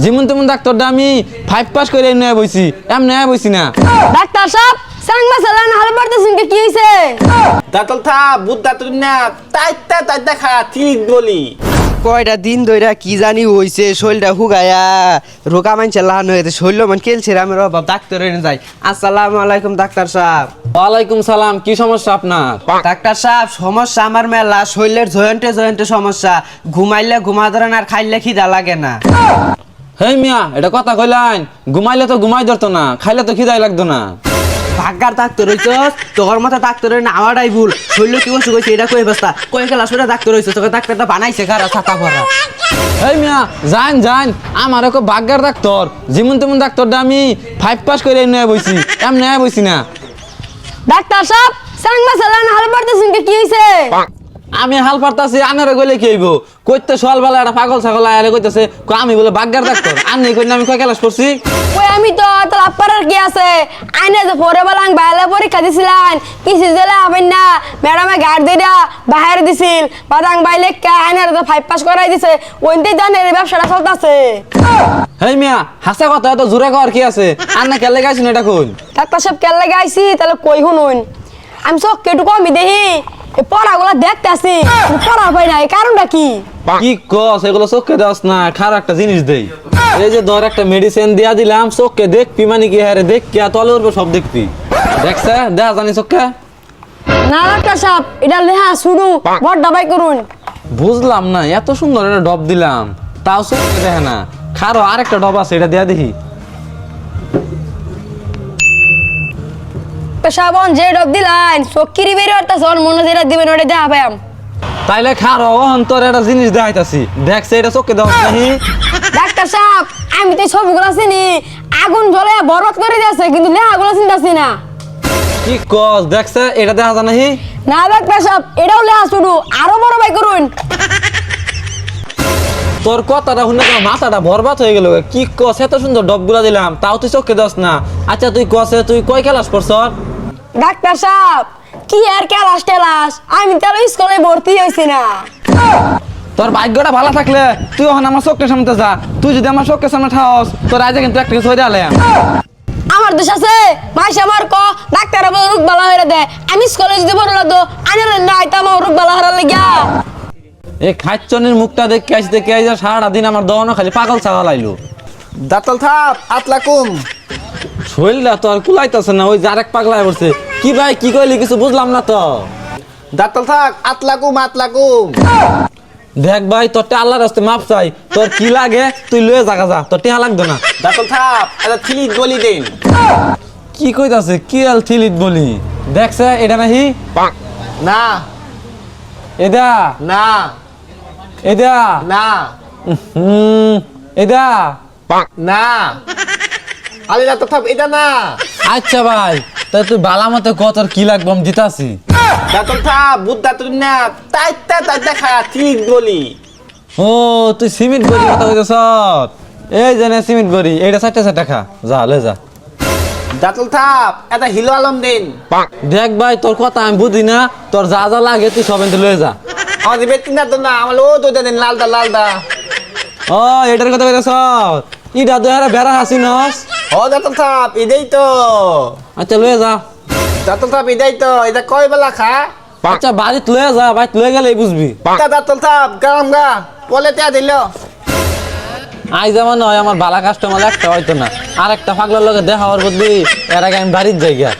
যেমন তেমন ডাক্তারটা আমি ফাইভ পাস করে নয়া বইছি এম নয়া বইছি না। ডাক্তার সাহেব সালান কি হইছে? দাঁতল থা না তাইতা ঠিক বলি। কয়টা দিন ধইরা কি জানি হইছে শরীরটা হুগায়া রোগা মানছে লাহান হয়েছে মান অভাব ডাক্তার এনে যাই। আসসালামু আলাইকুম ডাক্তার সাহেব। ওয়ালাইকুম সালাম কি সমস্যা আপনার? ডাক্তার সাহেব সমস্যা আমার মেলা শরীরের জয়েন্টে জয়েন্টে সমস্যা। ঘুমাইলে ঘুমা ধরে না আর খাইলে খিদা লাগে না। হেই মিয়া এটা কথা কইলাইন ঘুমাইলে তো ঘুমাই ধরতো না খাইলে তো খিদাই লাগতো না। ভাগ্যার ডাক্তার হইছ তোর মতো ডাক্তার না আমারটাই ভুল। শরীর কি অসুখ হয়েছে এটা কই বস্তা কই ক্লাস করে ডাক্তার হইছে তোকে ডাক্তারটা বানাইছে খারা ছাতা ভরা। হেই মিয়া যান যান আমার এক বাগ্গার ডাক্তার। যেমন তেমন ডাক্তারটা আমি ফাইভ পাস করে নয়া বইছি এম নয়া বইছি না। ডাক্তার সাহেব সাংমা সালান হাল পারতেছেন কি হইছে? আমি হাল পারতাছি আনারে গলে কি হইব? কইতে সকাল বেলা একটা পাগল ছাগল আয়ারে কইতেছে কই আমি বলে বাগ্গার ডাক্তার আননি কই না আমি কয় ক্লাস পড়ছি? ওই আমি তো তোর আপ্পারের কি আছে? আইনে যে পরে বেলাং বাইলে পরীক্ষা দিছিলেন কিসি জেলা হবেন না। ম্যাডামে গাড় দিরা বাহির দিছিল বাদাং বাইলে কে আইনের তো ফাইভ পাস করাই দিছে। ওইতে জানে এই ব্যবসাটা চলতেছে। হেই মিয়া হাসা কথা এত জোরে কর কি আছে? আর না কেলে গাইছেন এটা কই ডাক্তার সাহেব কেন লাগে আইসি তাহলে কই শুনুন? আমি সব কেটু কমই দেখি। পড়াগুলো দেখতে আসি পড়া পাই না এই কারণটা কি? কি কস এগুলো চোখে দাস না খারাপ একটা জিনিস দেই। এই যে ধর একটা মেডিসিন দিয়া দিলাম চোখকে দেখবি মানে কি? হারে দেখ কে তলে উঠবে সব দেখবি। দেখছে? দেখা জানি চোখকে। না ডাক্তার সাহেব এটা লেহা শুরু বড় ডাবাই করুন। বুঝলাম না এত সুন্দর একটা ডব দিলাম তাও চোখকে দেখে না। খারো আরেকটা ডব আছে এটা দেয়া দেখি। পেশাবন যে ডব দিলাইন চক্কিরি বেরিয়ে হতাছে ওর মনে যেটা দিবেন ওটা দেখা পাইম তাইলে খারো অন্তর একটা জিনিস দেখাইতাছি। দেখছে এটা চোখকে দেওয়া নাহি ডাক্তার সাহেব আমি তো সবগুলো চিনি। আগুন জ্বলে বরবাদ করে দিয়েছে কিন্তু লেহাগুলো চিন্তাছি না। কি কস দেখছে এটা দেখা যায় নাহি? না ডাক্তার সাহেব এটাও লেহা শুরু আরও বড় ভাই করুন। তোর কথাটা শুনে তোমার মাথাটা বরবাদ হয়ে গেল কি কস এত সুন্দর ডবগুলা দিলাম তাও তুই চোখকে দাস না। আচ্ছা তুই কসে তুই কয় ক্লাস পড়ছ ডাক্তার সাহেব কি আর ক্যালাস টেলাস? আমি তো স্কুলে ভর্তি হয়েছি না। তোর ভাগ্যটা ভালো থাকলে তুই ওখানে আমার চোখের সামনে যা। তুই যদি আমার চোখের সামনে ঠাস তোর আজকে কিন্তু একটা কিছু হয়ে আমার দোষ আছে? মাইস আমার ক ডাক্তার বলে রোগ বালা হয়ে দে। আমি স্কুলে যদি বড় লাগতো আনে না আইতাম আমার রোগ বালা হারা লাগিয়া। এই খাচ্চনের মুখটা দেখে আসতে কে যা সারাটা দিন আমার দহনো খালি পাগল ছাগল আইলো। দাঁতল থাপ আতলা কুম। শরীরটা তো আর কুলাইতেছে না ওই যে আরেক পাগলায় পড়ছে। কি ভাই কি কইলি কিছু বুঝলাম না তো? দাঁতল থাক আতলা কুম আতলা কুম দেখ ভাই তোর তে আল্লাহর রাস্তে মাপ চাই। তোর কি লাগে তুই লয়ে জাগা যা তোর টেহা লাগতো না। দাঁতল থাপ এটা থিলি গলি দিন। কি কইতাছে কি আল থিলিত বলি দেখছে এটা নাহি? না। এদা না। এদা না। এদা না। আলি দাঁতল থাপ এটা না। আচ্ছা ভাই তা তুই বালা মতে কত কি লাগবে আমি দিতাছি। দাঁতল থাপ বুধ দাঁতল না তাইতা তাইতা খা ঠিক বলি। ও তুই সিমেন্ট বড়ি কথা কইতেছ? এই জানে সিমেন্ট বড়ি এইটা চারটা চারটা খা। যা লে যা। দাঁতল থাপ এটা হিলো আলম দিন। দেখ ভাই তোর কথা আমি বুঝি না তোর যা যা লাগে তুই সব এনতে লয়ে যা। আমাদের বেতিন না তো না আমার ও তো দেন লালদা লালদা ও এটার কথা কইতেছ? তো হারা বেড়া হাসি নস ও দাঁতল থাপ ইদেই তো। আচ্ছা লয়ে যা। দাঁতল থাপ ইদেই তো এটা কয় বেলা খা? আচ্ছা বাড়িতে লয়ে যা বাড়িতে লয়ে গেলে বুঝবি। দাঁতল থাপ গাম গা বলে তে দিল। আই যেমন নয় আমার বালা কাস্টমার একটা হয়তো না। আর একটা পাগলার লগে দেখা হওয়ার বুঝবি এর আগে আমি বাড়ির জায়গা